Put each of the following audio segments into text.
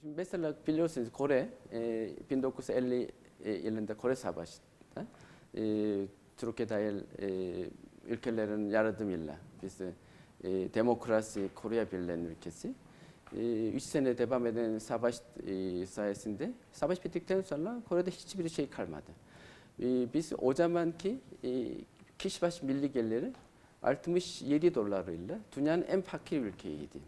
Şimdi mesela biliyorsunuz Kore, e, 1950 e, yılında Kore Savaşı'nda e, Türkiye dahil e, ülkelerin yardımıyla biz e, demokrasi koruyabilen ülkesi. 3 sene devam eden savaş e, sayesinde savaş bittikten sonra Kore'de hiçbir şey kalmadı. E, biz o zamanki e, kişi başı milli geliri 67 dolarıyla dünyanın en fakir ülkeydi.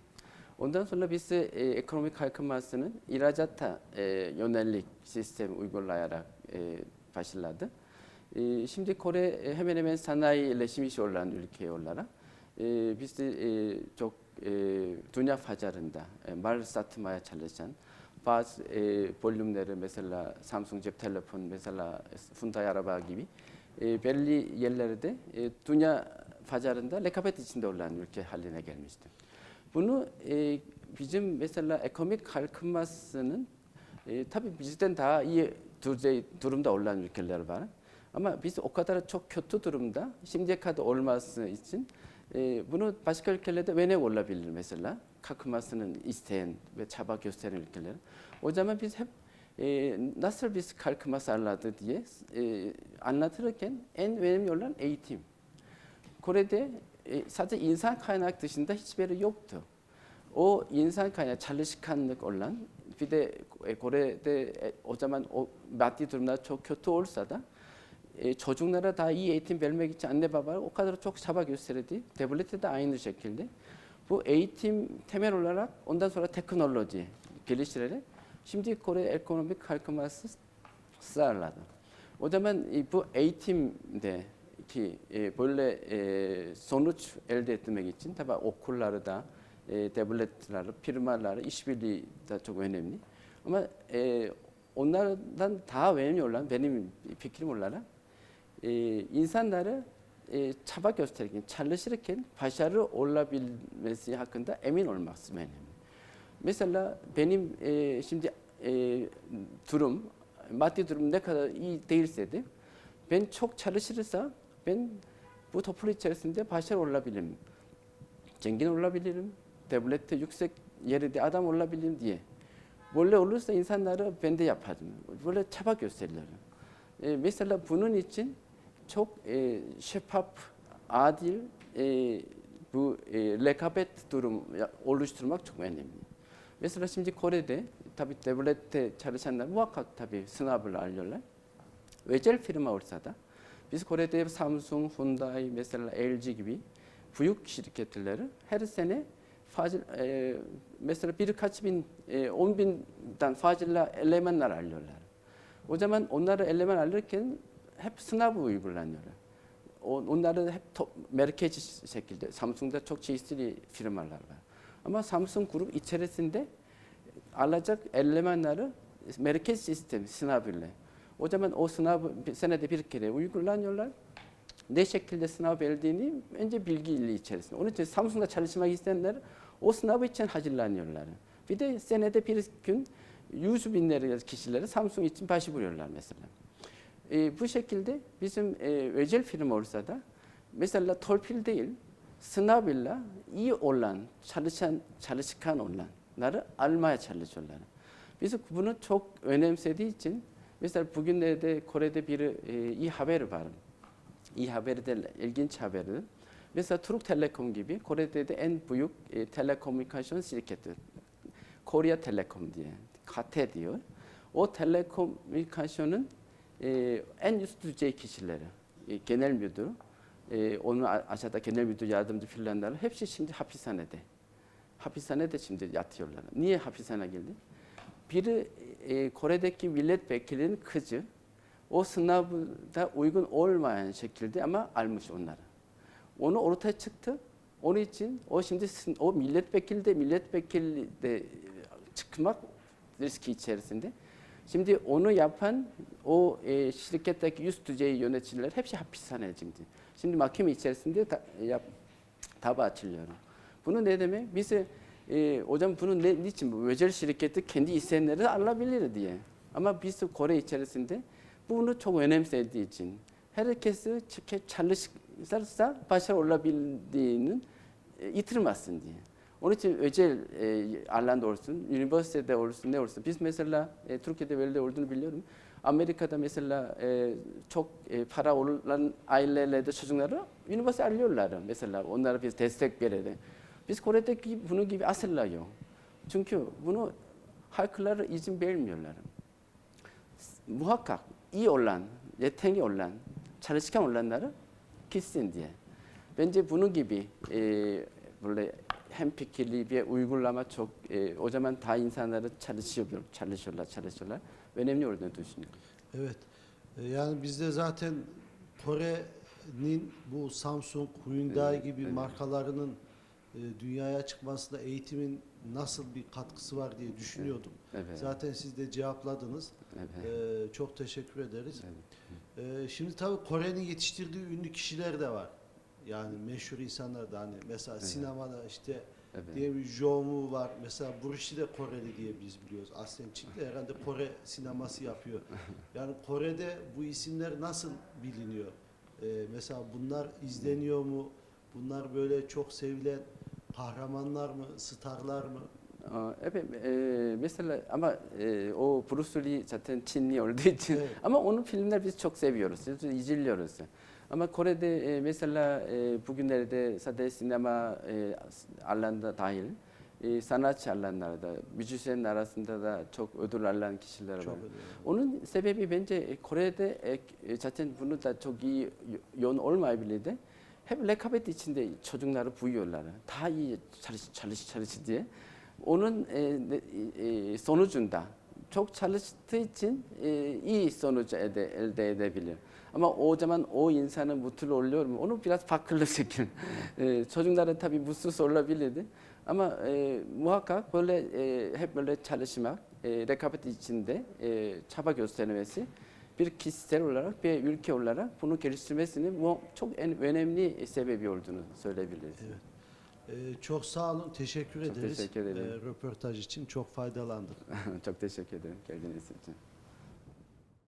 E, e, e. E, şimdi Kore e, hemen hemen sanayileşmiş olan ülke olarak e, biz de e, çok e, dünya pazarında e, mal satmaya çalışan bazı e, volümleri mesela Samsung cep telefon mesela Hyundai araba gibi e, belli yerlerde e, dünya pazarında rekabet içinde olan ülke haline gelmişti. Bunu e, bizim mesela ekonomik kalkınmasının e, tabii bizden daha iyi düzey, durumda olan ülkeler var. Ama biz o kadar çok kötü durumda şimdiye kadar olması için e, bunu başka ülkelerde ve ne olabilir mesela? Kalkınmasının isteyen ve çaba gösteren ülkeler. O zaman biz hep e, nasıl biz kalkınma sağladı diye e, anlatırken en önemli olan eğitim. Kore'de e, sadece insan kaynak dışında hiçbir yeri yoktu. O insan kaynak çalışkanlık olan bir de e, Kore'de e, o zaman o maddi durumlar çok kötü olsa da e, çocuklara daha iyi eğitim vermek için anne baba o kadar çok çaba gösterdi. Devlette de aynı şekilde. Bu eğitim temel olarak ondan sonra teknoloji geliştirerek şimdi Kore ekonomik kalkınması sağladı. O zaman e, bu eğitimde ki e, böyle e, sonuç elde etmek için tabi okulları da e, devletler, firmalar, işbirliği de çok önemli. Ama e, onlardan daha önemli olan benim fikrim olarak e, insanları e, çaba gösterirken, çalışırken başarı olabilmesi hakkında emin olması önemli. Mesela benim e, şimdi e, durum, maddi durum ne kadar iyi değilse de ben çok çalışırsa ben bu toplum içerisinde başarı olabilirim. Zengin olabilirim. Devlette yüksek yerde adam olabilirim diye. Böyle olursa insanları ben de yaparım. Böyle çaba gösterirler. E, mesela bunun için çok e, şeffaf, adil e, bu e, rekabet durum oluşturmak çok önemli. Mesela şimdi Kore'de tabii devlette çalışanlar muhakkak tabii sınav을 alıyorlar. özel firma olsa da biz Kore'de Samsung, Hyundai, mesela LG gibi büyük şirketleri her sene e, e, onları eleman alırken hep sınav uygulanıyorlar. O- Onları hep top, merkez şekilde, Samsung'da çok çeşitli firmalar var. Ama Samsung grup içerisinde alacak elemanları merkez sistem sınav ile. O zaman o sınav bir- senede bir kere uygulanıyorlar. Ne şekilde sınav verildiğini önce bilgi içerisinde. Onun için Samsung'da çalışmak isteyenler o sınav için hazırlanıyorlar. Bir de senede bir gün yüz binlerce kişileri Samsung için başvuruyorlar mesela. E, bu şekilde bizim e, özel firma olsa da mesela torpil değil sınavıyla iyi olan çalışan çalışkan olanları almaya çalışıyorlar. Biz bunu çok önemsediği için mesela bugünlerde Kore'de bir e, iyi haber var. İyi haber de ilginç haber. Mesela Türk Telekom gibi Kore'de de en büyük e, telekomünikasyon şirketi. Korea Telekom diye, KT diyor. O telekomünikasyonun e, en üst düzey kişileri, e, genel müdür, e, onun aşağıda genel müdür yardımcı filanlar hepsi şimdi hapishanede. Hapishanede şimdi yatıyorlar. Niye hapishane geldi? Biri e, Kore'deki milletvekilinin o sınavda uygun olmayan şekilde ama almış onları. Onu ortaya çıktı. Onun için o şimdi o milletvekili de milletvekili de e, çıkmak riski içerisinde. Şimdi onu yapan o e, şirketteki üst düzey yöneticiler hepsi hapishane şimdi. Şimdi mahkeme içerisinde da, yap, dava açılıyor. Bunu ne demek? Bize e, hocam bunu ne, niçin bu özel şirketi kendi isteyenleri alabilir diye. Ama biz Kore içerisinde bunu çok önemsediği için herkesi çalışırsa başarı olabildiğinin e, yitirmesin diye. Onun için özel e, alanda olsun, üniversitede olsun, ne olsun. Biz mesela e, Türkiye'de böyle olduğunu biliyorum. Amerika'da mesela e, çok e, para olan ailelerde çocukları üniversite alıyorlar. Mesela onlara biz destek verelim. Biz Kore'deki bunun gibi asla yok. Çünkü bunu halkları izin vermiyorlar. Muhakkak iyi olan, yeteneği olan, çalışkan olanları gitsin diye. Bence bunun gibi e, böyle hemfikirli bir uygulama çok e, o zaman daha insanları çalışıyor, çalışıyorlar, çalışıyorlar. Önemli olduğunu düşünüyorum. Evet. E, Yani bizde zaten Kore'nin bu Samsung, Hyundai gibi evet. markalarının e, dünyaya çıkmasında eğitimin nasıl bir katkısı var diye düşünüyordum. Evet. Zaten siz de cevapladınız. evet. E, çok teşekkür ederiz. evet. E, şimdi tabii Kore'nin yetiştirdiği ünlü kişiler de var. Yani meşhur insanlar da hani mesela Evet. sinemada işte evet. diye bir Jomu var. Mesela Lee de Koreli diye biz biliyoruz. Aslen Çin'de herhalde Kore sineması yapıyor. Yani Kore'de bu isimler nasıl biliniyor? Ee, mesela bunlar izleniyor mu? Bunlar böyle çok sevilen kahramanlar mı? Starlar mı? 어, evet, e, mesela ama e, o Bruce Lee zaten Çinli olduğu için Evet. ama onun filmler biz çok seviyoruz, biz izliyoruz. Ama Kore'de e, mesela e, bugünlerde sadece sinema e, alanda dahil e, sanatçı alanlarda, müzisyen arasında da çok ödül alan kişiler var. Çok önemli. Onun sebebi bence Kore'de e, e, zaten bunu da çok iyi yoğun olmayabilir de 레카베티친데 초중나로 부유올라는 다이 찰르시 찰르시 찰르시디에 오는 손을 네, 준다. 촉 찰르시트친 이 손을 에데 엘데 에데 빌려. 아마 오자만 오 인사는 무틀 올려 오늘 비라스 바클로 새끼는 초중나로 탑이 무스 솔라 빌리데 아마 무학과 원래 해 원래 찰리시막 레카베티친데 차바 교수되는 웨스 bir kişisel olarak bir ülke olarak bunu geliştirmesinin bu çok en önemli sebebi olduğunu söyleyebiliriz. Evet. Ee, çok sağ olun. Teşekkür Çok ederiz. teşekkür ederim. Ee, röportaj için çok faydalandık. çok teşekkür ederim geldiğiniz için.